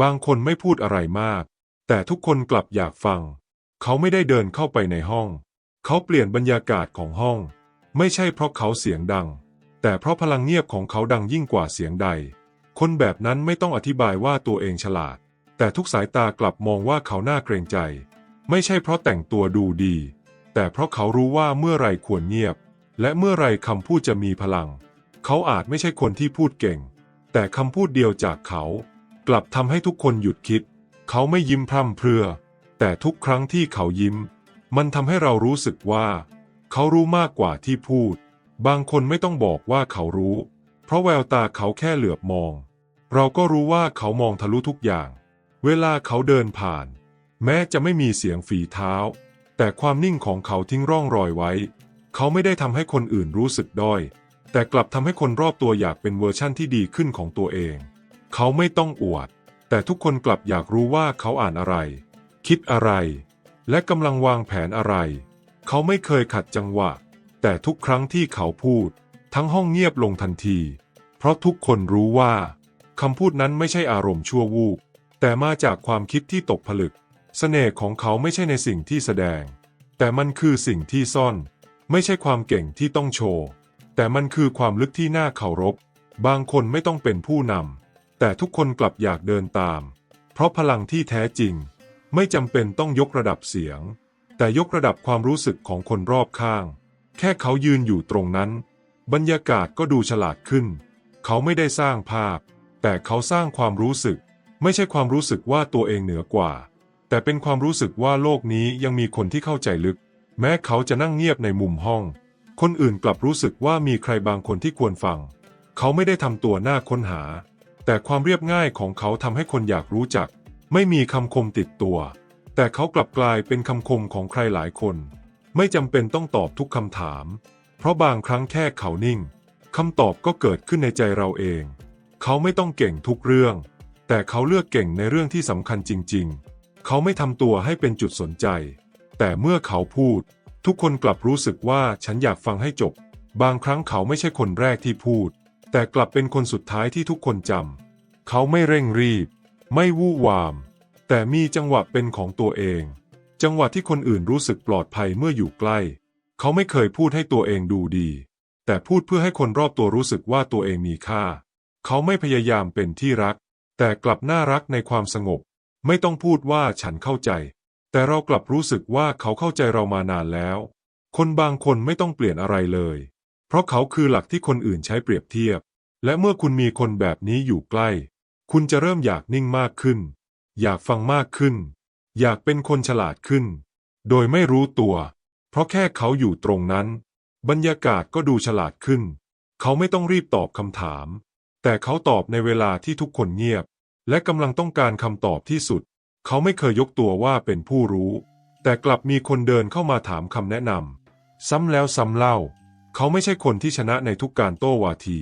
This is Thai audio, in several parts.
บางคนไม่พูดอะไรมาก แต่ทุกคนกลับอยากฟัง เขาไม่ได้เดินเข้าไปในห้อง เขาเปลี่ยนบรรยากาศของห้อง ไม่ใช่เพราะเขาเสียงดัง แต่เพราะพลังเงียบของเขาดังยิ่งกว่าเสียงใด คนแบบนั้นไม่ต้องอธิบายว่าตัวเองฉลาด แต่ทุกสายตากลับมองว่าเขาน่าเกรงใจ ไม่ใช่เพราะแต่งตัวดูดี แต่เพราะเขารู้ว่าเมื่อไรควรเงียบ และเมื่อไรคำพูดจะมีพลัง เขาอาจไม่ใช่คนที่พูดเก่ง แต่คำพูดเดียวจากเขา กลับทำให้ทุกคนหยุดคิด เขาไม่ยิ้มพร่ำเพรื่อ แต่ทุกครั้งที่เขายิ้ม มันทำให้เรารู้สึกว่า เขารู้มากกว่าที่พูด บางคนไม่ต้องบอกว่าเขารู้ เพราะแววตาเขาแค่เหลือบมอง เราก็รู้ว่าเขามองทะลุทุกอย่าง เวลาเขาเดินผ่าน แม้จะไม่มีเสียงฝีเท้า แต่ความนิ่งของเขาทิ้งร่องรอยไว้ เขาไม่ได้ทำให้คนอื่นรู้สึกด้อย แต่กลับทำให้คนรอบตัวอยากเป็นเวอร์ชั่นที่ดีขึ้นของตัวเอง เขาไม่ต้องอวด แต่ทุกคนกลับอยากรู้ว่าเขาอ่านอะไร คิดอะไร และกำลังวางแผนอะไร เขาไม่เคยขัดจังหวะ แต่ทุกครั้งที่เขาพูด ทั้งห้องเงียบลงทันที เพราะทุกคนรู้ว่าคำพูดนั้นไม่ใช่อารมณ์ชั่ววูบแต่มาจากความคิดที่ตกผลึกเสน่ห์ของเขาไม่ใช่ในสิ่งที่แสดง แต่มันคือสิ่งที่ซ่อน ไม่ใช่ความเก่งที่ต้องโชว์ แต่มันคือความลึกที่น่าเคารพ บางคนไม่ต้องเป็นผู้นำ แต่ทุกคนกลับอยากเดินตาม เพราะพลังที่แท้จริง ไม่จำเป็นต้องยกระดับเสียง แต่ยกระดับความรู้สึกของคนรอบข้าง แค่เขายืนอยู่ตรงนั้น บรรยากาศก็ดูฉลาดขึ้น เขาไม่ได้สร้างภาพ แต่เขาสร้างความรู้สึก ไม่ใช่ความรู้สึกว่าตัวเองเหนือกว่า แต่เป็นความรู้สึกว่าโลกนี้ยังมีคนที่เข้าใจลึก แม้เขาจะนั่งเงียบในมุมห้อง คนอื่นกลับรู้สึกว่ามีใครบางคนที่ควรฟัง เขาไม่ได้ทำตัวน่าค้นหา แต่ความเรียบง่ายของเขาทำให้คนอยากรู้จัก ไม่มีคำคมติดตัว แต่เขากลับกลายเป็นคำคมของใครหลายคน ไม่จำเป็นต้องตอบทุกคำถาม เพราะบางครั้งแค่เขานิ่งคำตอบก็เกิดขึ้นในใจเราเอง เขาไม่ต้องเก่งทุกเรื่อง แต่เขาเลือกเก่งในเรื่องที่สำคัญจริง ๆ เขาไม่ทำตัวให้เป็นจุดสนใจ แต่เมื่อเขาพูด ทุกคนกลับรู้สึกว่าฉันอยากฟังให้จบ บางครั้งเขาไม่ใช่คนแรกที่พูด แต่กลับเป็นคนสุดท้ายที่ทุกคนจำเขาไม่เร่งรีบ ไม่วู่วาม แต่มีจังหวะเป็นของตัวเอง จังหวะที่คนอื่นรู้สึกปลอดภัยเมื่ออยู่ใกล้ เขาไม่เคยพูดให้ตัวเองดูดี แต่พูดเพื่อให้คนรอบตัวรู้สึกว่าตัวเองมีค่า เขาไม่พยายามเป็นที่รัก แต่กลับน่ารักในความสงบ ไม่ต้องพูดว่าฉันเข้าใจ แต่เรากลับรู้สึกว่าเขาเข้าใจเรามานานแล้ว คนบางคนไม่ต้องเปลี่ยนอะไรเลย เพราะเขาคือหลักที่คนอื่นใช้เปรียบเทียบ และเมื่อคุณมีคนแบบนี้อยู่ใกล้ คุณจะเริ่มอยากนิ่งมากขึ้น อยากฟังมากขึ้น อยากเป็นคนฉลาดขึ้น โดยไม่รู้ตัว เพราะแค่เขาอยู่ตรงนั้น บรรยากาศก็ดูฉลาดขึ้น เขาไม่ต้องรีบตอบคำถาม แต่เขาตอบในเวลาที่ทุกคนเงียบ และกำลังต้องการคำตอบที่สุด เขาไม่เคยยกตัวว่าเป็นผู้รู้ แต่กลับมีคนเดินเข้ามาถามคำแนะนำซ้ำแล้วซ้ำเล่า เขาไม่ใช่คนที่ชนะในทุกการโต้วาที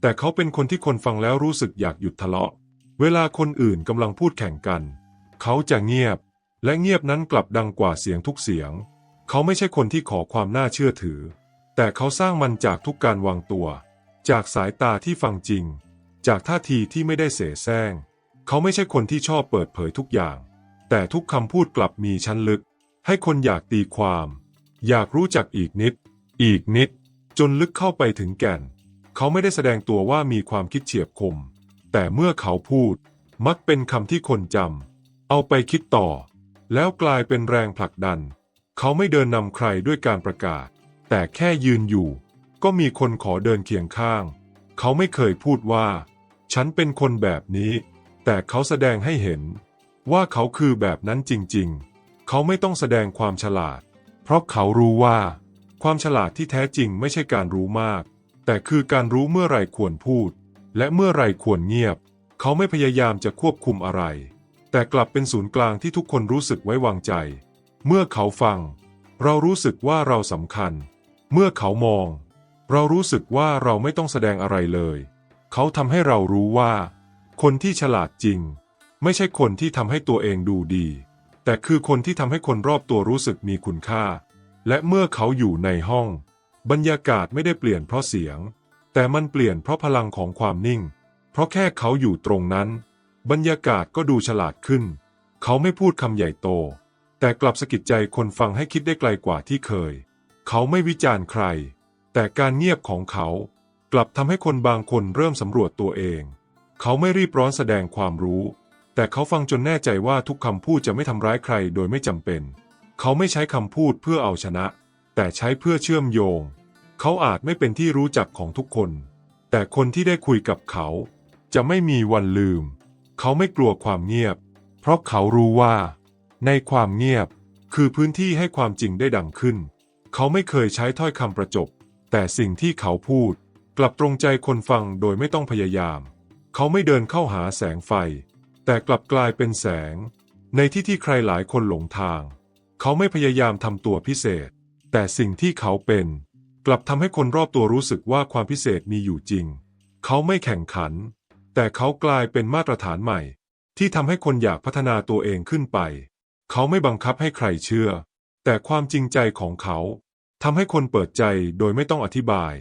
แต่เขาเป็นคนที่คนฟังแล้วรู้สึกอยากหยุดทะเลาะ เวลาคนอื่นกำลังพูดแข่งกัน เขาจะเงียบ และเงียบนั้นกลับดังกว่าเสียงทุกเสียง เขาไม่ใช่คนที่ขอความน่าเชื่อถือ แต่เขาสร้างมันจากทุกการวางตัว จากสายตาที่ฟังจริง จากท่าทีที่ไม่ได้เสแสร้ง เขาไม่ใช่คนที่ชอบเปิดเผยทุกอย่าง แต่ทุกคำพูดกลับมีชั้นลึก ให้คนอยากตีความ อยากรู้จักอีกนิด อีกนิด จนลึกเข้าไปถึงแก่น เขาไม่ได้แสดงตัวว่ามีความคิดเฉียบคม แต่เมื่อเขาพูด มักเป็นคำที่คนจำเอาไปคิดต่อ แล้วกลายเป็นแรงผลักดัน เขาไม่เดินนำใครด้วยการประกาศ แต่แค่ยืนอยู่ ก็มีคนขอเดินเคียงข้าง เขาไม่เคยพูดว่า ฉันเป็นคนแบบนี้ แต่เขาแสดงให้เห็น ว่าเขาคือแบบนั้นจริงๆ เขาไม่ต้องแสดงความฉลาด เพราะเขารู้ว่า ความฉลาดที่แท้จริงไม่ใช่การรู้มาก แต่คือการรู้เมื่อไรควรพูด และเมื่อไรควรเงียบ เขาไม่พยายามจะควบคุมอะไร แต่กลับเป็นศูนย์กลางที่ทุกคนรู้สึกไว้วางใจ เมื่อเขาฟัง เรารู้สึกว่าเราสำคัญ เมื่อเขามอง เรารู้สึกว่าเราไม่ต้องแสดงอะไรเลย เขาทำให้เรารู้ว่า คนที่ฉลาดจริง ไม่ใช่คนที่ทำให้ตัวเองดูดี แต่คือคนที่ทำให้คนรอบตัวรู้สึกมีคุณค่า และเมื่อเขาอยู่ในห้อง บรรยากาศไม่ได้เปลี่ยนเพราะเสียง แต่มันเปลี่ยนเพราะพลังของความนิ่ง เพราะแค่เขาอยู่ตรงนั้น บรรยากาศก็ดูฉลาดขึ้น เขาไม่พูดคำใหญ่โต แต่กลับสะกิดใจคนฟังให้คิดได้ไกลกว่าที่เคย เขาไม่วิจารณ์ใคร แต่การเงียบของเขา กลับทำให้คนบางคนเริ่มสำรวจตัวเอง เขาไม่รีบร้อนแสดงความรู้ แต่เขาฟังจนแน่ใจว่าทุกคำพูดจะไม่ทำร้ายใครโดยไม่จำเป็น เขาไม่ใช้คำพูดเพื่อเอาชนะ แต่ใช้เพื่อเชื่อมโยง เขาอาจไม่เป็นที่รู้จักของทุกคน แต่คนที่ได้คุยกับเขา จะไม่มีวันลืม เขาไม่กลัวความเงียบ เพราะเขารู้ว่า ในความเงียบ คือพื้นที่ให้ความจริงได้ดังขึ้น เขาไม่เคยใช้ถ้อยคำประจบ แต่สิ่งที่เขาพูด กลับตรงใจคนฟังโดยไม่ต้องพยายาม เขาไม่เดินเข้าหาแสงไฟ แต่กลับกลายเป็นแสง ในที่ที่ใครหลายคนหลงทาง เขาไม่พยายามทำตัวพิเศษ แต่สิ่งที่เขาเป็น กลับทำให้คนรอบตัวรู้สึกว่าความพิเศษมีอยู่จริง เขาไม่แข่งขัน แต่เขากลายเป็นมาตรฐานใหม่ ที่ทำให้คนอยากพัฒนาตัวเองขึ้นไป เขาไม่บังคับให้ใครเชื่อ แต่ความจริงใจของเขาทำให้คนเปิดใจโดยไม่ต้องอธิบาย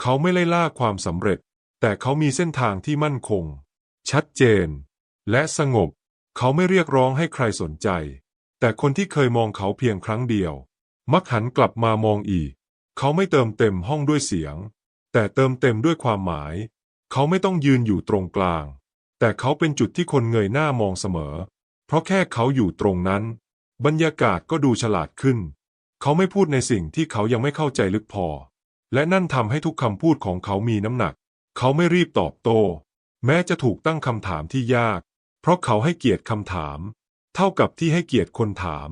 เขาไม่ไล่ล่าความสำเร็จ แต่เขามีเส้นทางที่มั่นคง ชัดเจน และสงบ เขาไม่เรียกร้องให้ใครสนใจ แต่คนที่เคยมองเขาเพียงครั้งเดียว มักหันกลับมามองอีก เขาไม่เติมเต็มห้องด้วยเสียง แต่เติมเต็มด้วยความหมาย เขาไม่ต้องยืนอยู่ตรงกลาง แต่เขาเป็นจุดที่คนเงยหน้ามองเสมอ เพราะแค่เขาอยู่ตรงนั้น บรรยากาศก็ดูฉลาดขึ้น เขาไม่พูดในสิ่งที่เขายังไม่เข้าใจลึกพอ และนั่นทำให้ทุกคำพูดของเขามีน้ำหนัก เขาไม่รีบตอบโต้ แม้จะถูกตั้งคำถามที่ยาก เพราะเขาให้เกียรติคำถาม เท่ากับที่ให้เกียรติคนถาม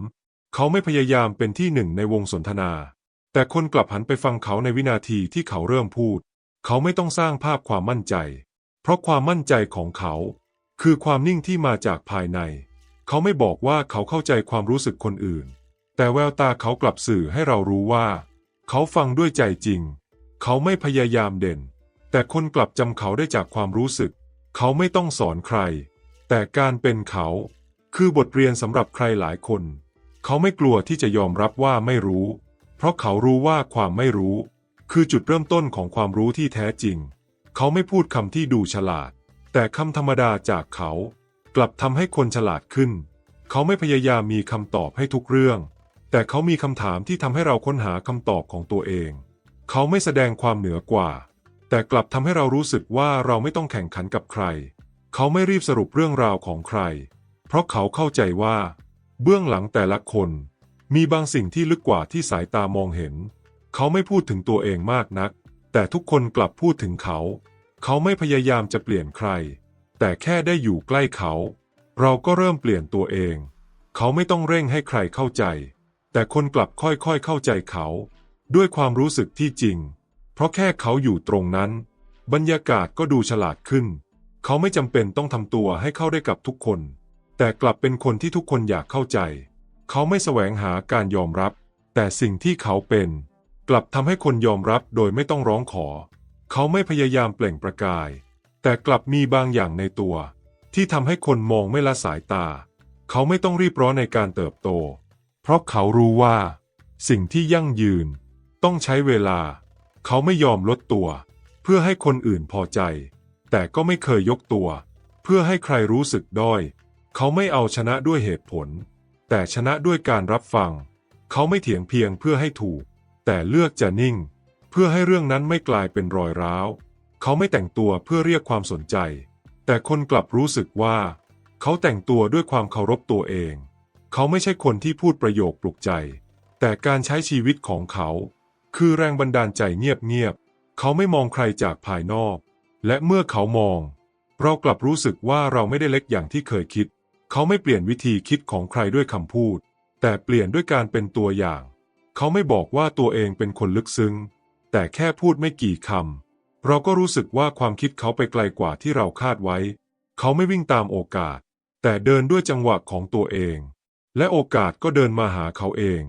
เขาไม่พยายามเป็นที่หนึ่งในวงสนทนา แต่คนกลับหันไปฟังเขาในวินาทีที่เขาเริ่มพูด เขาไม่ต้องสร้างภาพความมั่นใจ เพราะความมั่นใจของเขา คือความนิ่งที่มาจากภายใน เขาไม่บอกว่าเขาเข้าใจความรู้สึกคนอื่น แต่แววตาเขากลับสื่อให้เรารู้ว่า เขาฟังด้วยใจจริง เขาไม่พยายามเด่น แต่คนกลับจำเขาได้จากความรู้สึก เขาไม่ต้องสอนใคร แต่การเป็นเขา คือบทเรียนสำหรับใครหลายคน เขาไม่กลัวที่จะยอมรับว่าไม่รู้ เพราะเขารู้ว่าความไม่รู้ คือจุดเริ่มต้นของความรู้ที่แท้จริง เขาไม่พูดคำที่ดูฉลาด แต่คำธรรมดาจากเขา กลับทำให้คนฉลาดขึ้น เขาไม่พยายามมีคำตอบให้ทุกเรื่อง แต่เขามีคำถามที่ทำให้เราค้นหาคำตอบของตัวเอง เขาไม่แสดงความเหนือกว่า แต่กลับทำให้เรารู้สึกว่าเราไม่ต้องแข่งขันกับใคร เขาไม่รีบสรุปเรื่องราวของใคร เพราะเขาเข้าใจว่า เบื้องหลังแต่ละคน มีบางสิ่งที่ลึกกว่าที่สายตามองเห็น เขาไม่พูดถึงตัวเองมากนัก แต่ทุกคนกลับพูดถึงเขา เขาไม่พยายามจะเปลี่ยนใคร แต่แค่ได้อยู่ใกล้เขา เราก็เริ่มเปลี่ยนตัวเอง เขาไม่ต้องเร่งให้ใครเข้าใจ แต่คนกลับค่อยๆเข้าใจเขา ด้วยความรู้สึกที่จริง เพราะแค่เขาอยู่ตรงนั้น บรรยากาศก็ดูฉลาดขึ้น เขาไม่จำเป็นต้องทำตัวให้เข้าได้กับทุกคน แต่กลับเป็นคนที่ทุกคนอยากเข้าใจ เขาไม่แสวงหาการยอมรับ แต่สิ่งที่เขาเป็น กลับทำให้คนยอมรับโดยไม่ต้องร้องขอ เขาไม่พยายามเปล่งประกาย แต่กลับมีบางอย่างในตัว ที่ทำให้คนมองไม่ละสายตา เขาไม่ต้องรีบร้อนในการเติบโต เพราะเขารู้ว่า สิ่งที่ยั่งยืน ต้องใช้เวลา เขาไม่ยอมลดตัว เพื่อให้คนอื่นพอใจ แต่ก็ไม่เคยยกตัว เพื่อให้ใครรู้สึกด้อย เขาไม่เอาชนะด้วยเหตุผล แต่ชนะด้วยการรับฟัง เขาไม่เถียงเพียงเพื่อให้ถูก แต่เลือกจะนิ่ง เพื่อให้เรื่องนั้นไม่กลายเป็นรอยร้าว เขาไม่แต่งตัวเพื่อเรียกความสนใจ แต่คนกลับรู้สึกว่า เขาแต่งตัวด้วยความเคารพตัวเอง เขาไม่ใช่คนที่พูดประโยคปลุกใจ แต่การใช้ชีวิตของเขา คือแรงบันดาลใจเงียบๆเขาไม่มองใครจากภายนอก และเมื่อเขามอง เรากลับรู้สึกว่าเราไม่ได้เล็กอย่างที่เคยคิด เขาไม่เปลี่ยนวิธีคิดของใครด้วยคำพูด แต่เปลี่ยนด้วยการเป็นตัวอย่าง เขาไม่บอกว่าตัวเองเป็นคนลึกซึ้ง แต่แค่พูดไม่กี่คำเราก็รู้สึกว่าความคิดเขาไปไกลกว่าที่เราคาดไว้ เขาไม่วิ่งตามโอกาส แต่เดินด้วยจังหวะของตัวเอง และโอกาสก็เดินมาหาเขาเอง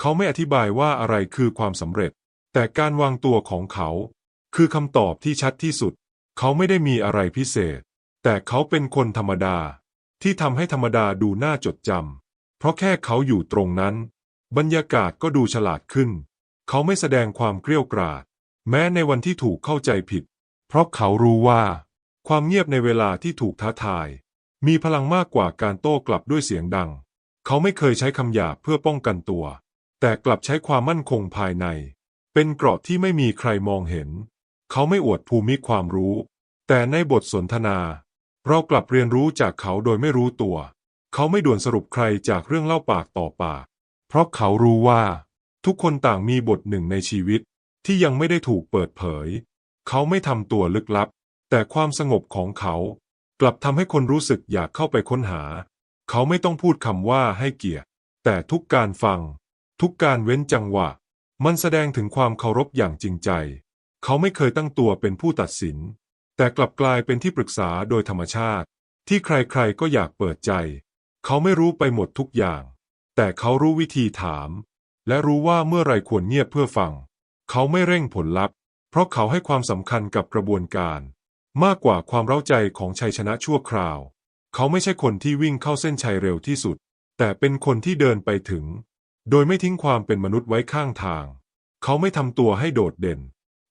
เขาไม่อธิบายว่าอะไรคือความสำเร็จ แต่การวางตัวของเขา คือคำตอบที่ชัดที่สุด เขาไม่ได้มีอะไรพิเศษ แต่เขาเป็นคนธรรมดา ที่ทำให้ธรรมดาดูน่าจดจำเพราะแค่เขาอยู่ตรงนั้น บรรยากาศก็ดูฉลาดขึ้น เขาไม่แสดงความเกรี้ยวกราด แม้ในวันที่ถูกเข้าใจผิด เพราะเขารู้ว่า ความเงียบในเวลาที่ถูกท้าทาย มีพลังมากกว่าการโต้กลับด้วยเสียงดัง เขาไม่เคยใช้คำหยาบเพื่อป้องกันตัว แต่กลับใช้ความมั่นคงภายใน เป็นเกราะที่ไม่มีใครมองเห็น เขาไม่อวดภูมิความรู้ แต่ในบทสนทนา เรากลับเรียนรู้จากเขาโดยไม่รู้ตัว เขาไม่ด่วนสรุปใครจากเรื่องเล่าปากต่อปาก เพราะเขารู้ว่า ทุกคนต่างมีบทหนึ่งในชีวิต ที่ยังไม่ได้ถูกเปิดเผย เขาไม่ทำตัวลึกลับ แต่ความสงบของเขา กลับทำให้คนรู้สึกอยากเข้าไปค้นหา เขาไม่ต้องพูดคำว่าให้เกียรติ แต่ทุกการฟัง ทุกการเว้นจังหวะ มันแสดงถึงความเคารพอย่างจริงใจ เขาไม่เคยตั้งตัวเป็นผู้ตัดสิน แต่กลับกลายเป็นที่ปรึกษาโดยธรรมชาติ ที่ใครๆก็อยากเปิดใจ เขาไม่รู้ไปหมดทุกอย่าง แต่เขารู้วิธีถาม และรู้ว่าเมื่อไรควรเงียบเพื่อฟัง เขาไม่เร่งผลลัพธ์ เพราะเขาให้ความสำคัญกับกระบวนการ มากกว่าความเร้าใจของชัยชนะชั่วคราว เขาไม่ใช่คนที่วิ่งเข้าเส้นชัยเร็วที่สุด แต่เป็นคนที่เดินไปถึง โดยไม่ทิ้งความเป็นมนุษย์ไว้ข้างทาง เขาไม่ทำตัวให้โดดเด่น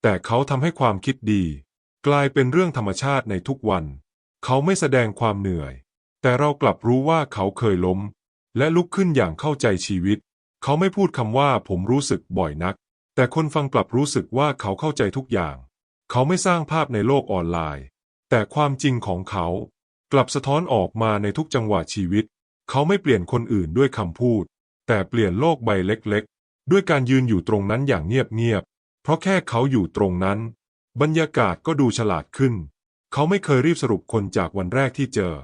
แต่เขาทำให้ความคิดดี กลายเป็นเรื่องธรรมชาติในทุกวัน เขาไม่แสดงความเหนื่อย แต่เรากลับรู้ว่าเขาเคยล้ม และลุกขึ้นอย่างเข้าใจชีวิต เขาไม่พูดคำว่าผมรู้สึกบ่อยนัก แต่คนฟังกลับรู้สึกว่าเขาเข้าใจทุกอย่าง เขาไม่สร้างภาพในโลกออนไลน์ แต่ความจริงของเขา กลับสะท้อนออกมาในทุกจังหวะชีวิต เขาไม่เปลี่ยนคนอื่นด้วยคำพูด แต่เปลี่ยนโลกใบเล็กๆ ด้วยการยืนอยู่ตรงนั้นอย่างเงียบๆเพราะแค่เขาอยู่ตรงนั้น บรรยากาศก็ดูฉลาดขึ้น เขาไม่เคยรีบสรุปคนจากวันแรกที่เจอ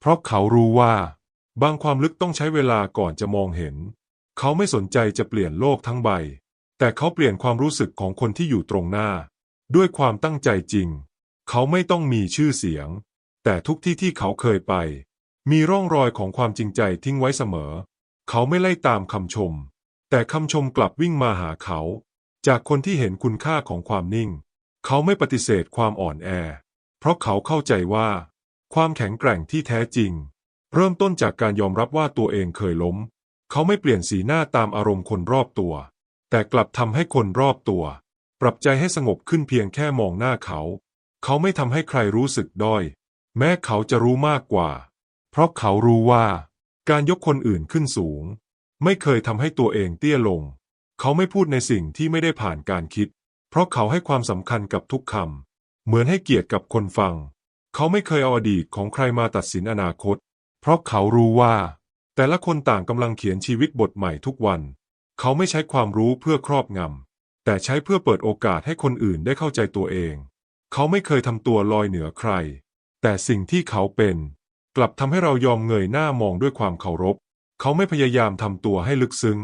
เพราะเขารู้ว่า บางความลึกต้องใช้เวลาก่อนจะมองเห็น เขาไม่สนใจจะเปลี่ยนโลกทั้งใบ แต่เขาเปลี่ยนความรู้สึกของคนที่อยู่ตรงหน้า ด้วยความตั้งใจจริง เขาไม่ต้องมีชื่อเสียง แต่ทุกที่ที่เขาเคยไป มีร่องรอยของความจริงใจทิ้งไว้เสมอ เขาไม่ไล่ตามคำชม แต่คำชมกลับวิ่งมาหาเขา จากคนที่เห็นคุณค่าของความนิ่ง เขาไม่ปฏิเสธความอ่อนแอ เพราะเขาเข้าใจว่า ความแข็งแกร่งที่แท้จริง เริ่มต้นจากการยอมรับว่าตัวเองเคยล้ม เขาไม่เปลี่ยนสีหน้าตามอารมณ์คนรอบตัว แต่กลับทำให้คนรอบตัว ปรับใจให้สงบขึ้นเพียงแค่มองหน้าเขา เขาไม่ทำให้ใครรู้สึกด้อย แม้เขาจะรู้มากกว่า เพราะเขารู้ว่า การยกคนอื่นขึ้นสูง ไม่เคยทำให้ตัวเองเตี้ยลง เขาไม่พูดในสิ่งที่ไม่ได้ผ่านการคิด เพราะเขาให้ความสำคัญกับทุกคำ เหมือนให้เกียรติกับคนฟัง เขาไม่เคยเอาอดีตของใครมาตัดสินอนาคต เพราะเขารู้ว่า แต่ละคนต่างกำลังเขียนชีวิตบทใหม่ทุกวัน เขาไม่ใช้ความรู้เพื่อครอบงำ แต่ใช้เพื่อเปิดโอกาสให้คนอื่นได้เข้าใจตัวเอง เขาไม่เคยทำตัวลอยเหนือใคร แต่สิ่งที่เขาเป็น กลับทำให้เรายอมเงยหน้ามองด้วยความเคารพ เขาไม่พยายามทำตัวให้ลึกซึ้ง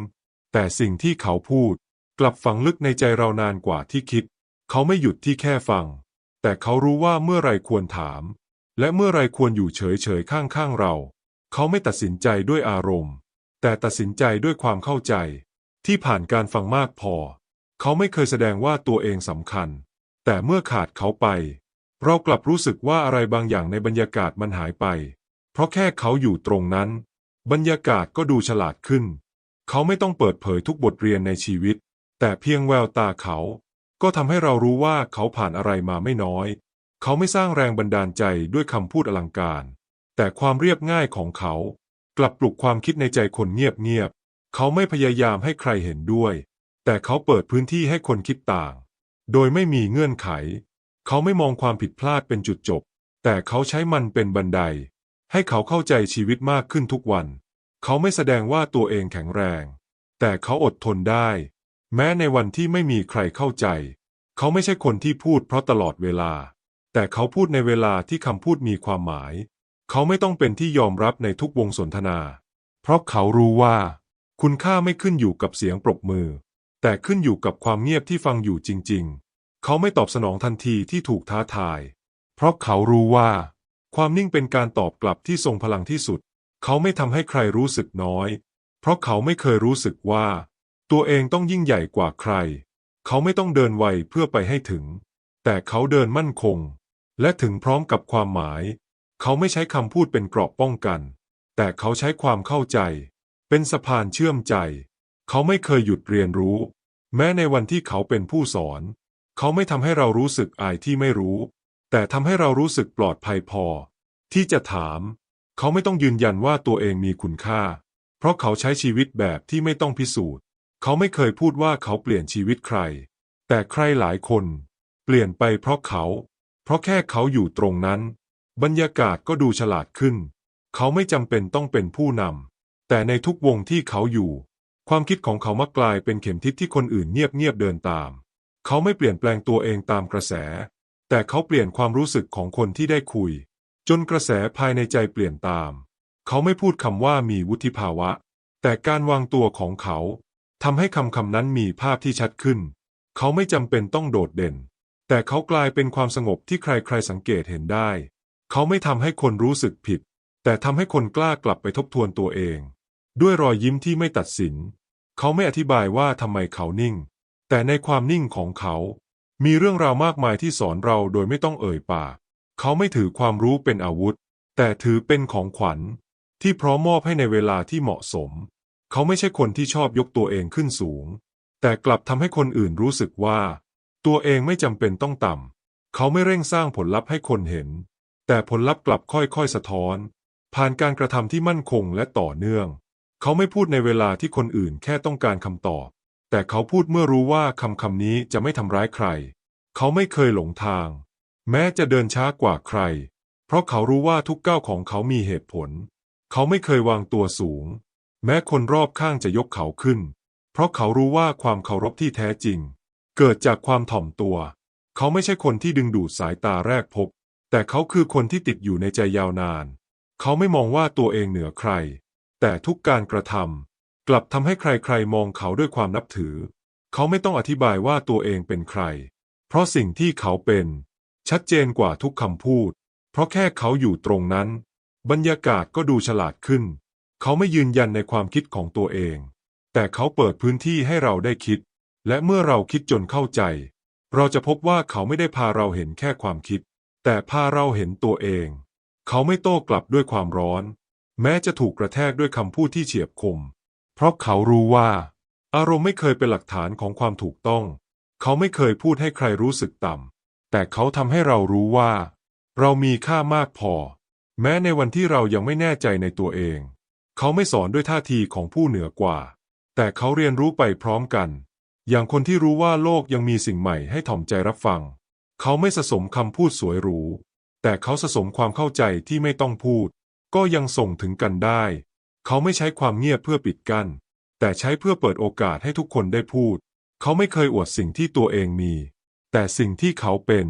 แต่สิ่งที่เขาพูด กลับฝังลึกในใจเรานานกว่าที่คิด เขาไม่หยุดที่แค่ฟัง แต่เขารู้ว่าเมื่อไรควรถาม และเมื่อไรควรอยู่เฉยๆข้างๆเรา เขาไม่ตัดสินใจด้วยอารมณ์ แต่ตัดสินใจด้วยความเข้าใจ ที่ผ่านการฟังมากพอ เขาไม่เคยแสดงว่าตัวเองสำคัญ แต่เมื่อขาดเขาไป เรากลับรู้สึกว่าอะไรบางอย่างในบรรยากาศมันหายไป เพราะแค่เขาอยู่ตรงนั้น บรรยากาศก็ดูฉลาดขึ้น เขาไม่ต้องเปิดเผยทุกบทเรียนในชีวิต แต่เพียงแววตาเขา ก็ทำให้เรารู้ว่าเขาผ่านอะไรมาไม่น้อย เขาไม่สร้างแรงบันดาลใจด้วยคำพูดอลังการ แต่ความเรียบง่ายของเขา กลับปลุกความคิดในใจคนเงียบๆเขาไม่พยายามให้ใครเห็นด้วย แต่เขาเปิดพื้นที่ให้คนคิดต่าง โดยไม่มีเงื่อนไข เขาไม่มองความผิดพลาดเป็นจุดจบ แต่เขาใช้มันเป็นบันได ให้เขาเข้าใจชีวิตมากขึ้นทุกวัน เขาไม่แสดงว่าตัวเองแข็งแรง แต่เขาอดทนได้ แม้ในวันที่ไม่มีใครเข้าใจ เขาไม่ใช่คนที่พูดเพราะตลอดเวลา แต่เขาพูดในเวลาที่คำพูดมีความหมาย เขาไม่ต้องเป็นที่ยอมรับในทุกวงสนทนา เพราะเขารู้ว่า คุณค่าไม่ขึ้นอยู่กับเสียงปรบมือ แต่ขึ้นอยู่กับความเงียบที่ฟังอยู่จริง ๆ เขาไม่ตอบสนองทันทีที่ถูกท้าทาย เพราะเขารู้ว่า ความนิ่งเป็นการตอบกลับที่ทรงพลังที่สุด เขาไม่ทำให้ใครรู้สึกน้อย เพราะเขาไม่เคยรู้สึกว่า ตัวเองต้องยิ่งใหญ่กว่าใคร เขาไม่ต้องเดินไวเพื่อไปให้ถึง แต่เขาเดินมั่นคง และถึงพร้อมกับความหมาย เขาไม่ใช้คำพูดเป็นเกราะป้องกัน แต่เขาใช้ความเข้าใจ เป็นสะพานเชื่อมใจ เขาไม่เคยหยุดเรียนรู้ แม้ในวันที่เขาเป็นผู้สอน เขาไม่ทำให้เรารู้สึกอายที่ไม่รู้ แต่ทำให้เรารู้สึกปลอดภัยพอ ที่จะถาม เขาไม่ต้องยืนยันว่าตัวเองมีคุณค่า เพราะเขาใช้ชีวิตแบบที่ไม่ต้องพิสูจน์ เขาไม่เคยพูดว่าเขาเปลี่ยนชีวิตใคร แต่ใครหลายคน เปลี่ยนไปเพราะเขา เพราะแค่เขาอยู่ตรงนั้น บรรยากาศก็ดูฉลาดขึ้น เขาไม่จำเป็นต้องเป็นผู้นำแต่ในทุกวงที่เขาอยู่ ความคิดของเขามักกลายเป็นเข็มทิศที่คนอื่นเงียบๆเดินตาม เขาไม่เปลี่ยนแปลงตัวเองตามกระแส แต่เขาเปลี่ยนความรู้สึกของคนที่ได้คุย จนกระแสภายในใจเปลี่ยนตาม เขาไม่พูดคำว่ามีวุฒิภาวะ แต่การวางตัวของเขา ทำให้คำคำนั้นมีภาพที่ชัดขึ้น เขาไม่จำเป็นต้องโดดเด่น แต่เขากลายเป็นความสงบที่ใครๆสังเกตเห็นได้ เขาไม่ทำให้คนรู้สึกผิด แต่ทำให้คนกล้ากลับไปทบทวนตัวเอง ด้วยรอยยิ้มที่ไม่ตัดสิน เขาไม่อธิบายว่าทำไมเขานิ่ง แต่ในความนิ่งของเขา มีเรื่องราวมากมายที่สอนเราโดยไม่ต้องเอ่ยปาก เขาไม่ถือความรู้เป็นอาวุธ แต่ถือเป็นของขวัญ ที่พร้อมมอบให้ในเวลาที่เหมาะสม เขาไม่ใช่คนที่ชอบยกตัวเองขึ้นสูง แต่กลับทำให้คนอื่นรู้สึกว่า ตัวเองไม่จำเป็นต้องต่ำ เขาไม่เร่งสร้างผลลัพธ์ให้คนเห็น แต่ผลลัพธ์กลับค่อยๆสะท้อน ผ่านการกระทำที่มั่นคงและต่อเนื่อง เขาไม่พูดในเวลาที่คนอื่นแค่ต้องการคำตอบ แต่เขาพูดเมื่อรู้ว่าคำคำนี้จะไม่ทำร้ายใคร เขาไม่เคยหลงทาง แม้จะเดินช้ากว่าใคร เพราะเขารู้ว่าทุกก้าวของเขามีเหตุผล เขาไม่เคยวางตัวสูง แม้คนรอบข้างจะยกเขาขึ้น เพราะเขารู้ว่าความเคารพที่แท้จริง เกิดจากความถ่อมตัว เขาไม่ใช่คนที่ดึงดูดสายตาแรกพบ แต่เขาคือคนที่ติดอยู่ในใจยาวนาน เขาไม่มองว่าตัวเองเหนือใคร แต่ทุกการกระทำกลับทำให้ใครๆมองเขาด้วยความนับถือ เขาไม่ต้องอธิบายว่าตัวเองเป็นใคร เพราะสิ่งที่เขาเป็น ชัดเจนกว่าทุกคำพูด เพราะแค่เขาอยู่ตรงนั้น บรรยากาศก็ดูฉลาดขึ้น เขาไม่ยืนยันในความคิดของตัวเอง แต่เขาเปิดพื้นที่ให้เราได้คิด และเมื่อเราคิดจนเข้าใจ เราจะพบว่าเขาไม่ได้พาเราเห็นแค่ความคิด แต่พาเราเห็นตัวเอง เขาไม่โต้กลับด้วยความร้อน แม้จะถูกกระแทกด้วยคำพูดที่เฉียบคม เพราะเขารู้ว่า อารมณ์ไม่เคยเป็นหลักฐานของความถูกต้อง เขาไม่เคยพูดให้ใครรู้สึกต่ำแต่เขาทำให้เรารู้ว่า เรามีค่ามากพอ แม้ในวันที่เรายังไม่แน่ใจในตัวเอง เขาไม่สอนด้วยท่าทีของผู้เหนือกว่า แต่เขาเรียนรู้ไปพร้อมกัน อย่างคนที่รู้ว่าโลกยังมีสิ่งใหม่ให้ถ่อมใจรับฟัง เขาไม่สะสมคำพูดสวยหรู แต่เขาสะสมความเข้าใจที่ไม่ต้องพูด ก็ยังส่งถึงกันได้ เขาไม่ใช้ความเงียบเพื่อปิดกั้น แต่ใช้เพื่อเปิดโอกาสให้ทุกคนได้พูด เขาไม่เคยอวดสิ่งที่ตัวเองมี แต่สิ่งที่เขาเป็น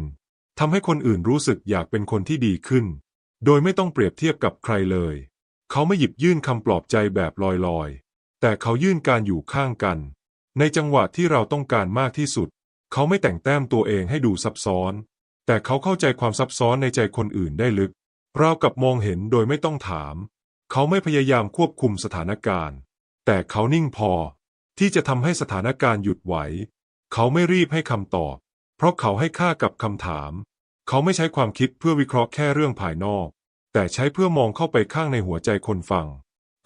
ทำให้คนอื่นรู้สึกอยากเป็นคนที่ดีขึ้น โดยไม่ต้องเปรียบเทียบกับใครเลย เขาไม่หยิบยื่นคำปลอบใจแบบลอยๆ แต่เขายื่นการอยู่ข้างกัน ในจังหวะที่เราต้องการมากที่สุด เขาไม่แต่งแต้มตัวเองให้ดูซับซ้อน แต่เขาเข้าใจความซับซ้อนในใจคนอื่นได้ลึก เรากับมองเห็นโดยไม่ต้องถาม เขาไม่พยายามควบคุมสถานการณ์ แต่เขานิ่งพอ ที่จะทำให้สถานการณ์หยุดไหว เขาไม่รีบให้คำตอบ เพราะเขาให้ค่ากับคำถาม เขาไม่ใช้ความคิดเพื่อวิเคราะห์แค่เรื่องภายนอก แต่ใช้เพื่อมองเข้าไปข้างในหัวใจคนฟัง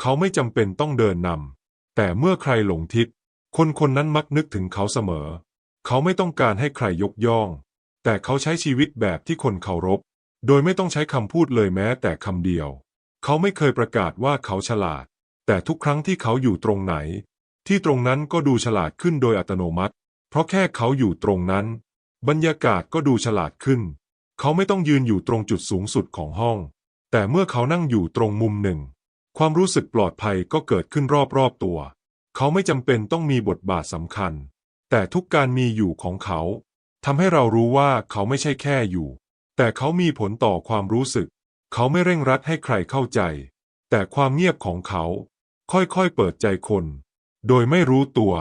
เขาไม่จำเป็นต้องเดินนำแต่เมื่อใครหลงทิศ คนคนนั้นมักนึกถึงเขาเสมอ เขาไม่ต้องการให้ใครยกย่อง แต่เขาใช้ชีวิตแบบที่คนเคารพ โดยไม่ต้องใช้คำพูดเลยแม้แต่คำเดียว เขาไม่เคยประกาศว่าเขาฉลาด แต่ทุกครั้งที่เขาอยู่ตรงไหน ที่ตรงนั้นก็ดูฉลาดขึ้นโดยอัตโนมัติ เพราะแค่เขาอยู่ตรงนั้น บรรยากาศก็ดูฉลาดขึ้น เขาไม่ต้องยืนอยู่ตรงจุดสูงสุดของห้อง แต่เมื่อเขานั่งอยู่ตรงมุมหนึ่ง ความรู้สึกปลอดภัยก็เกิดขึ้นรอบๆตัว เขาไม่จำเป็นต้องมีบทบาทสำคัญ แต่ทุกการมีอยู่ของเขาทำให้เรารู้ว่าเขาไม่ใช่แค่อยู่ แต่เขามีผลต่อความรู้สึก เขาไม่เร่งรัดให้ใครเข้าใจ แต่ความเงียบของเขา ค่อยๆเปิดใจคน โดยไม่รู้ตัว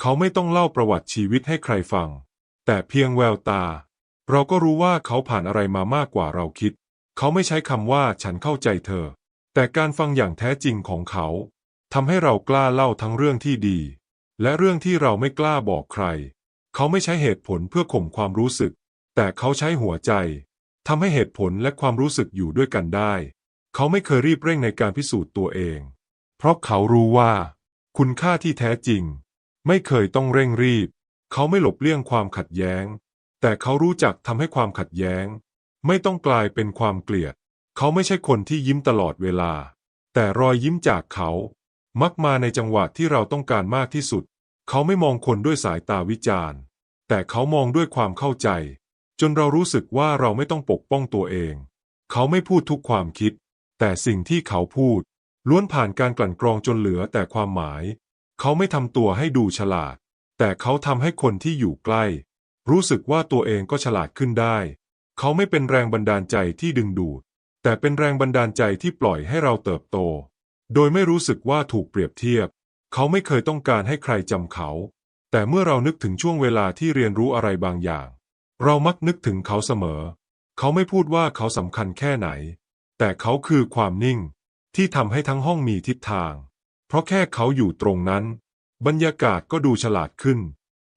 เขาไม่ต้องเล่าประวัติชีวิตให้ใครฟัง แต่เพียงแววตา เราก็รู้ว่าเขาผ่านอะไรมามากกว่าเราคิด เขาไม่ใช้คำว่าฉันเข้าใจเธอ แต่การฟังอย่างแท้จริงของเขาทำให้เรากล้าเล่าทั้งเรื่องที่ดี และเรื่องที่เราไม่กล้าบอกใคร เขาไม่ใช้เหตุผลเพื่อข่มความรู้สึก แต่เขาใช้หัวใจทำให้เหตุผลและความรู้สึกอยู่ด้วยกันได้ เขาไม่เคยรีบเร่งในการพิสูจน์ตัวเอง เพราะเขารู้ว่า คุณค่าที่แท้จริง ไม่เคยต้องเร่งรีบ เขาไม่หลบเลี่ยงความขัดแย้ง แต่เขารู้จักทำให้ความขัดแย้ง ไม่ต้องกลายเป็นความเกลียด เขาไม่ใช่คนที่ยิ้มตลอดเวลา แต่รอยยิ้มจากเขา มักมาในจังหวะที่เราต้องการมากที่สุด เขาไม่มองคนด้วยสายตาวิจารณ์ แต่เขามองด้วยความเข้าใจ จนเรารู้สึกว่าเราไม่ต้องปกป้องตัวเอง เขาไม่พูดทุกความคิด แต่สิ่งที่เขาพูด ล้วนผ่านการกลั่นกรองจนเหลือแต่ความหมาย เขาไม่ทำตัวให้ดูฉลาด แต่เขาทำให้คนที่อยู่ใกล้ รู้สึกว่าตัวเองก็ฉลาดขึ้นได้ เขาไม่เป็นแรงบันดาลใจที่ดึงดูด แต่เป็นแรงบันดาลใจที่ปล่อยให้เราเติบโต โดยไม่รู้สึกว่าถูกเปรียบเทียบ เขาไม่เคยต้องการให้ใครจำเขา แต่เมื่อเรานึกถึงช่วงเวลาที่เรียนรู้อะไรบางอย่าง เรามักนึกถึงเขาเสมอ เขาไม่พูดว่าเขาสำคัญแค่ไหน แต่เขาคือความนิ่ง ที่ทำให้ทั้งห้องมีทิศทาง เพราะแค่เขาอยู่ตรงนั้น บรรยากาศก็ดูฉลาดขึ้น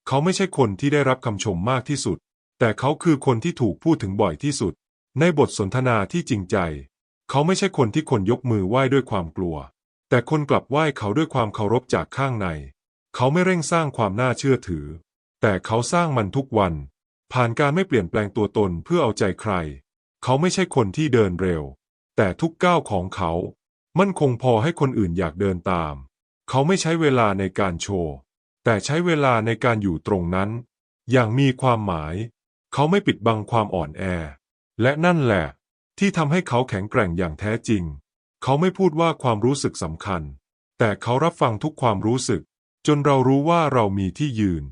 เขาไม่ใช่คนที่ได้รับคำชมมากที่สุด แต่เขาคือคนที่ถูกพูดถึงบ่อยที่สุด ในบทสนทนาที่จริงใจ เขาไม่ใช่คนที่คนยกมือไหว้ด้วยความกลัว แต่คนกลับไหว้เขาด้วยความเคารพจากข้างใน เขาไม่เร่งสร้างความน่าเชื่อถือ แต่เขาสร้างมันทุกวัน ผ่านการไม่เปลี่ยนแปลงตัวตนเพื่อเอาใจใคร เขาไม่ใช่คนที่เดินเร็ว แต่ทุกก้าวของเขา มั่นคงพอให้คนอื่นอยากเดินตาม เขาไม่ใช้เวลาในการโชว์ แต่ใช้เวลาในการอยู่ตรงนั้น อย่างมีความหมาย เขาไม่ปิดบังความอ่อนแอ และนั่นแหละ ที่ทำให้เขาแข็งแกร่งอย่างแท้จริง เขาไม่พูดว่าความรู้สึกสำคัญ แต่เขารับฟังทุกความรู้สึก จนเรารู้ว่าเรามีที่ยืน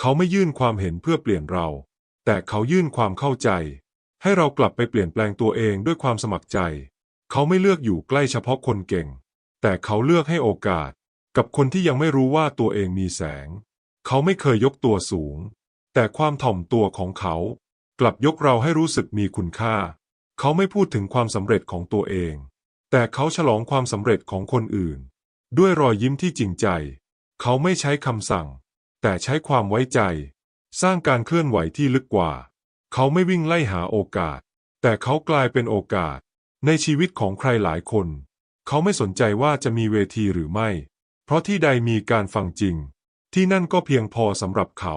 เขาไม่ยื่นความเห็นเพื่อเปลี่ยนเรา แต่เขายื่นความเข้าใจ ให้เรากลับไปเปลี่ยนแปลงตัวเองด้วยความสมัครใจ เขาไม่เลือกอยู่ใกล้เฉพาะคนเก่ง แต่เขาเลือกให้โอกาส กับคนที่ยังไม่รู้ว่าตัวเองมีแสง เขาไม่เคยยกตัวสูง แต่ความถ่อมตัวของเขา กลับยกเราให้รู้สึกมีคุณค่า เขาไม่พูดถึงความสำเร็จของตัวเอง แต่เขาฉลองความสำเร็จของคนอื่น ด้วยรอยยิ้มที่จริงใจ เขาไม่ใช้คำสั่ง แต่ใช้ความไว้ใจ สร้างการเคลื่อนไหวที่ลึกกว่า เขาไม่วิ่งไล่หาโอกาส แต่เขากลายเป็นโอกาส ในชีวิตของใครหลายคน เขาไม่สนใจว่าจะมีเวทีหรือไม่ เพราะที่ใดมีการฟังจริง ที่นั่นก็เพียงพอสำหรับเขา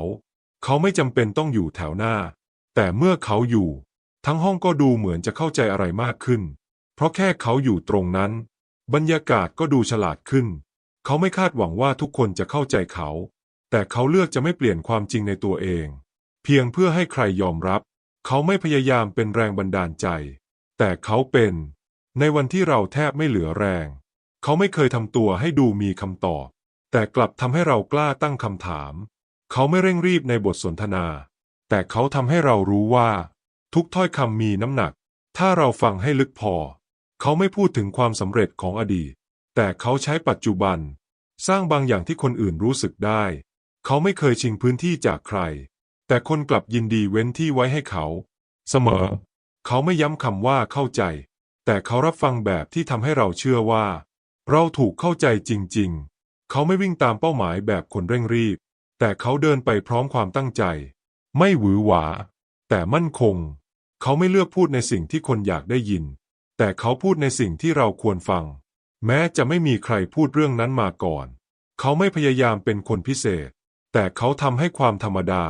เขาไม่จำเป็นต้องอยู่แถวหน้า แต่เมื่อเขาอยู่ ทั้งห้องก็ดูเหมือนจะเข้าใจอะไรมากขึ้น เพราะแค่เขาอยู่ตรงนั้น บรรยากาศก็ดูฉลาดขึ้น เขาไม่คาดหวังว่าทุกคนจะเข้าใจเขา แต่เขาเลือกจะไม่เปลี่ยนความจริงในตัวเอง เพียงเพื่อให้ใครยอมรับ เขาไม่พยายามเป็นแรงบันดาลใจ แต่เขาเป็น ในวันที่เราแทบไม่เหลือแรง เขาไม่เคยทำตัวให้ดูมีคำตอบ แต่กลับทำให้เรากล้าตั้งคำถาม เขาไม่เร่งรีบในบทสนทนา แต่เขาทำให้เรารู้ว่า ทุกถ้อยคำมีน้ำหนัก ถ้าเราฟังให้ลึกพอ เขาไม่พูดถึงความสำเร็จของอดีต แต่เขาใช้ปัจจุบัน สร้างบางอย่างที่คนอื่นรู้สึกได้ เขาไม่เคยชิงพื้นที่จากใคร แต่คนกลับยินดีเว้นที่ไว้ให้เขา เสมอ เขาไม่ย้ำคำว่าเข้าใจ แต่เขารับฟังแบบที่ทำให้เราเชื่อว่า เราถูกเข้าใจจริง ๆ เขาไม่วิ่งตามเป้าหมายแบบคนเร่งรีบ แต่เขาเดินไปพร้อมความตั้งใจ ไม่หวือหวา แต่มั่นคง เขาไม่เลือกพูดในสิ่งที่คนอยากได้ยิน แต่เขาพูดในสิ่งที่เราควรฟัง แม้จะไม่มีใครพูดเรื่องนั้นมาก่อน เขาไม่พยายามเป็นคนพิเศษ แต่เขาทำให้ความธรรมดา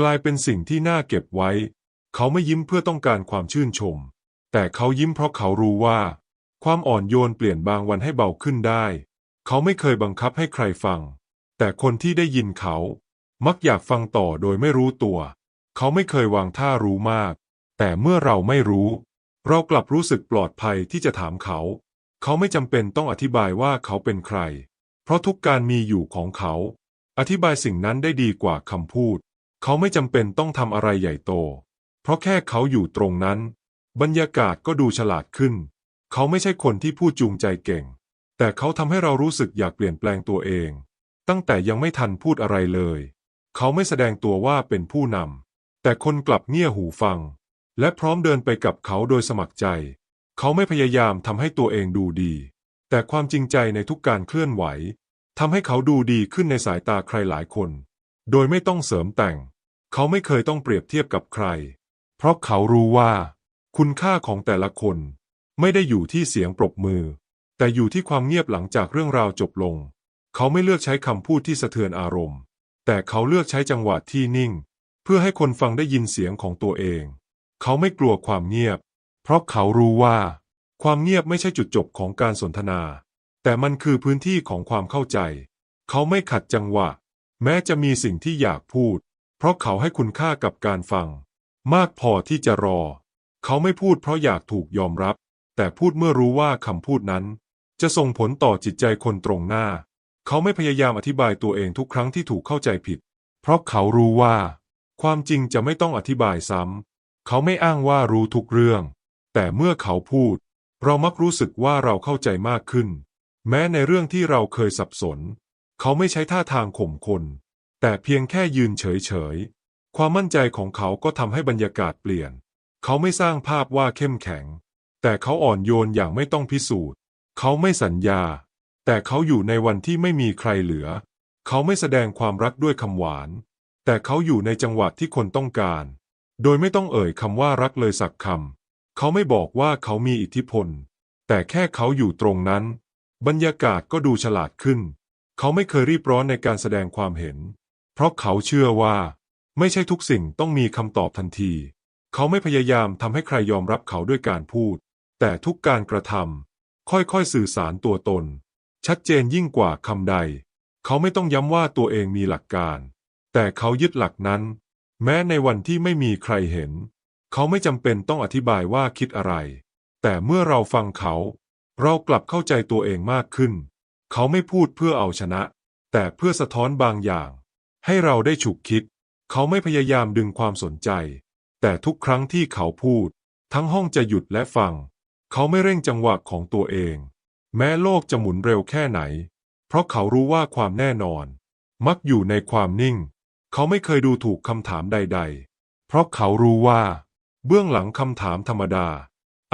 กลายเป็นสิ่งที่น่าเก็บไว้ เขาไม่ยิ้มเพื่อต้องการความชื่นชม แต่เขายิ้มเพราะเขารู้ว่า ความอ่อนโยนเปลี่ยนบางวันให้เบาขึ้นได้ เขาไม่เคยบังคับให้ใครฟัง แต่คนที่ได้ยินเขา มักอยากฟังต่อโดยไม่รู้ตัว เขาไม่เคยวางท่ารู้มาก แต่เมื่อเราไม่รู้ เรากลับรู้สึกปลอดภัยที่จะถามเขา เขาไม่จำเป็นต้องอธิบายว่าเขาเป็นใคร เพราะทุกการมีอยู่ของเขา อธิบายสิ่งนั้นได้ดีกว่าคำพูด เขาไม่จำเป็นต้องทำอะไรใหญ่โต เพราะแค่เขาอยู่ตรงนั้น บรรยากาศก็ดูฉลาดขึ้น เขาไม่ใช่คนที่พูดจูงใจเก่ง แต่เขาทำให้เรารู้สึกอยากเปลี่ยนแปลงตัวเอง ตั้งแต่ยังไม่ทันพูดอะไรเลย เขาไม่แสดงตัวว่าเป็นผู้นำแต่คนกลับเงี่ยหูฟัง และพร้อมเดินไปกับเขาโดยสมัครใจ เขาไม่พยายามทำให้ตัวเองดูดี แต่ความจริงใจในทุกการเคลื่อนไหวทำให้เขาดูดีขึ้นในสายตาใครหลายคน โดยไม่ต้องเสริมแต่ง เขาไม่เคยต้องเปรียบเทียบกับใคร เพราะเขารู้ว่า คุณค่าของแต่ละคน ไม่ได้อยู่ที่เสียงปรบมือ แต่อยู่ที่ความเงียบหลังจากเรื่องราวจบลง เขาไม่เลือกใช้คำพูดที่สะเทือนอารมณ์ แต่เขาเลือกใช้จังหวะที่นิ่ง เพื่อให้คนฟังได้ยินเสียงของตัวเอง เขาไม่กลัวความเงียบ เพราะเขารู้ว่า ความเงียบไม่ใช่จุดจบของการสนทนา แต่มันคือพื้นที่ของความเข้าใจ เขาไม่ขัดจังหวะ แม้จะมีสิ่งที่อยากพูด เพราะเขาให้คุณค่ากับการฟัง มากพอที่จะรอ เขาไม่พูดเพราะอยากถูกยอมรับ แต่พูดเมื่อรู้ว่าคำพูดนั้น จะส่งผลต่อจิตใจคนตรงหน้า เขาไม่พยายามอธิบายตัวเองทุกครั้งที่ถูกเข้าใจผิด เพราะเขารู้ว่า ความจริงจะไม่ต้องอธิบายซ้ำ เขาไม่อ้างว่ารู้ทุกเรื่อง แต่เมื่อเขาพูด เรามักรู้สึกว่าเราเข้าใจมากขึ้น แม้ในเรื่องที่เราเคยสับสน เขาไม่ใช้ท่าทางข่มคน แต่เพียงแค่ยืนเฉยๆ ความมั่นใจของเขาก็ทำให้บรรยากาศเปลี่ยน เขาไม่สร้างภาพว่าเข้มแข็ง แต่เขาอ่อนโยนอย่างไม่ต้องพิสูจน์ เขาไม่สัญญา แต่เขาอยู่ในวันที่ไม่มีใครเหลือ เขาไม่แสดงความรักด้วยคำหวาน แต่เขาอยู่ในจังหวะที่คนต้องการ โดยไม่ต้องเอ่ยคำว่ารักเลยสักคำ เขาไม่บอกว่าเขามีอิทธิพล แต่แค่เขาอยู่ตรงนั้น บรรยากาศก็ดูฉลาดขึ้น เขาไม่เคยรีบร้อนในการแสดงความเห็น เพราะเขาเชื่อว่า ไม่ใช่ทุกสิ่งต้องมีคำตอบทันที เขาไม่พยายามทำให้ใครยอมรับเขาด้วยการพูด แต่ทุกการกระทำค่อยๆสื่อสารตัวตน ชัดเจนยิ่งกว่าคำใด เขาไม่ต้องย้ำว่าตัวเองมีหลักการ แต่เขายึดหลักนั้น แม้ในวันที่ไม่มีใครเห็น เขาไม่จำเป็นต้องอธิบายว่าคิดอะไร แต่เมื่อเราฟังเขา เรากลับเข้าใจตัวเองมากขึ้น เขาไม่พูดเพื่อเอาชนะ แต่เพื่อสะท้อนบางอย่าง ให้เราได้ฉุกคิด เขาไม่พยายามดึงความสนใจ แต่ทุกครั้งที่เขาพูด ทั้งห้องจะหยุดและฟัง เขาไม่เร่งจังหวะของตัวเอง แม้โลกจะหมุนเร็วแค่ไหน เพราะเขารู้ว่าความแน่นอน มักอยู่ในความนิ่ง เขาไม่เคยดูถูกคำถามใด ๆ เพราะเขารู้ว่า เบื้องหลังคำถามธรรมดา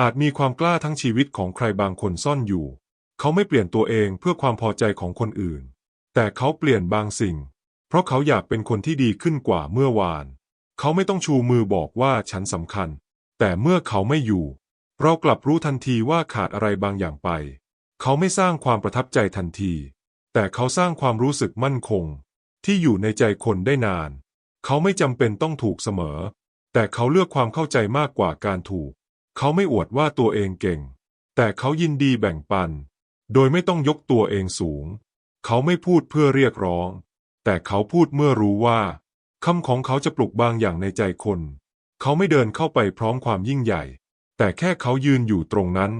อาจมีความกล้าทั้งชีวิตของใครบางคนซ่อนอยู่ เขาไม่เปลี่ยนตัวเองเพื่อความพอใจของคนอื่น แต่เขาเปลี่ยนบางสิ่ง เพราะเขาอยากเป็นคนที่ดีขึ้นกว่าเมื่อวาน เขาไม่ต้องชูมือบอกว่าฉันสำคัญ แต่เมื่อเขาไม่อยู่ เรากลับรู้ทันทีว่าขาดอะไรบางอย่างไป เขาไม่สร้างความประทับใจทันที แต่เขาสร้างความรู้สึกมั่นคง ที่อยู่ในใจคนได้นาน เขาไม่จำเป็นต้องถูกเสมอ แต่เขาเลือกความเข้าใจมากกว่าการถูก เขาไม่อวดว่าตัวเองเก่ง แต่เขายินดีแบ่งปัน โดยไม่ต้องยกตัวเองสูง เขาไม่พูดเพื่อเรียกร้อง แต่เขาพูดเมื่อรู้ว่าคำของเขาจะปลุกบางอย่างในใจคน เขาไม่เดินเข้าไปพร้อมความยิ่งใหญ่ แต่แค่เขายืนอยู่ตรงนั้น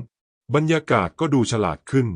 บรรยากาศก็ดูฉลาดขึ้น